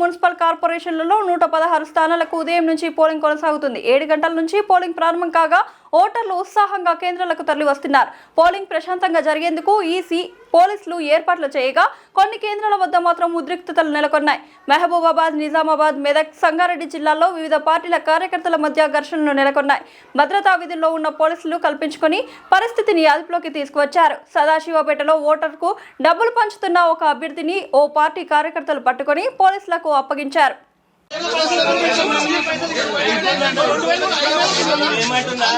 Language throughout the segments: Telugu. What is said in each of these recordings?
మున్సిపల్ కార్పొరేషన్లలో నూట పదహారు స్థానాలకు ఉదయం నుంచి పోలింగ్ కొనసాగుతుంది. ఏడు గంటల నుంచి పోలింగ్ ప్రారంభం కాగా ఓటర్లు ఉత్సాహంగా కేంద్రాలకు తరలి వస్తున్నారు పోలింగ్ ప్రశాంతంగా జరిగేందుకు ఈసీ పోలీసులు ఏర్పాట్లు చేయగా కొన్ని కేంద్రాల వద్ద మాత్రం ఉద్రిక్తతలు నెలకొన్నాయి. మహబూబాబాద్ నిజామాబాద్ మెదక్ సంగారెడ్డి జిల్లాల్లో వివిధ పార్టీల కార్యకర్తల మధ్య ఘర్షణలు నెలకొన్నాయి. భద్రతా విధుల్లో ఉన్న పోలీసులు కల్పించుకొని పరిస్థితిని అదుపులోకి తీసుకువచ్చారు. సదాశివపేటలో ఓటర్కు డబ్బులు పంచుతున్న ఒక అభ్యర్థిని ఓ పార్టీ కార్యకర్తలు పట్టుకొని పోలీసులకు అప్పగించారు. ఏమైతుందా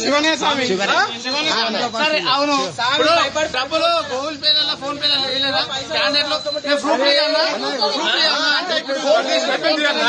శివనే స్వామి సరే అవును ఇప్పుడు డబ్బులు గూగుల్ పేలలో ఫోన్ పేలలో వేయలేదా స్కానర్లో ప్రూఫ్ చేయాలా ప్రూఫ్ చేయాలా అంటే ఇప్పుడు ఫోన్ చేసి పెట్టింది కదా